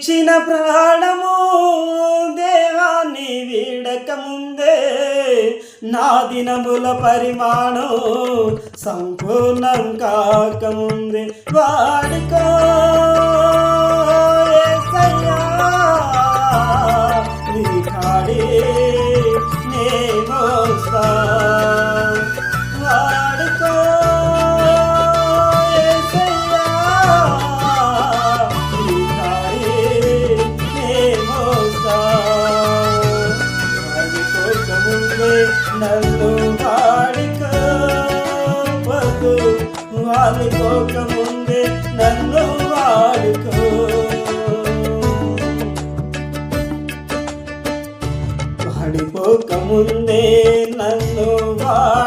ఇచ్చిన ప్రాణము దేవాన్ని వీడక ముందే నా దినముల పరిమాణం సంపూర్ణం కాకముందే. వాడుకో యేసయ్యా, నీ కాడే వాడుకోకముందే నన్ను వాడుకోవద్దు వాడుకోకముందే నన్ను వాడుకో. వాడిపోకముందే నన్ను వాడు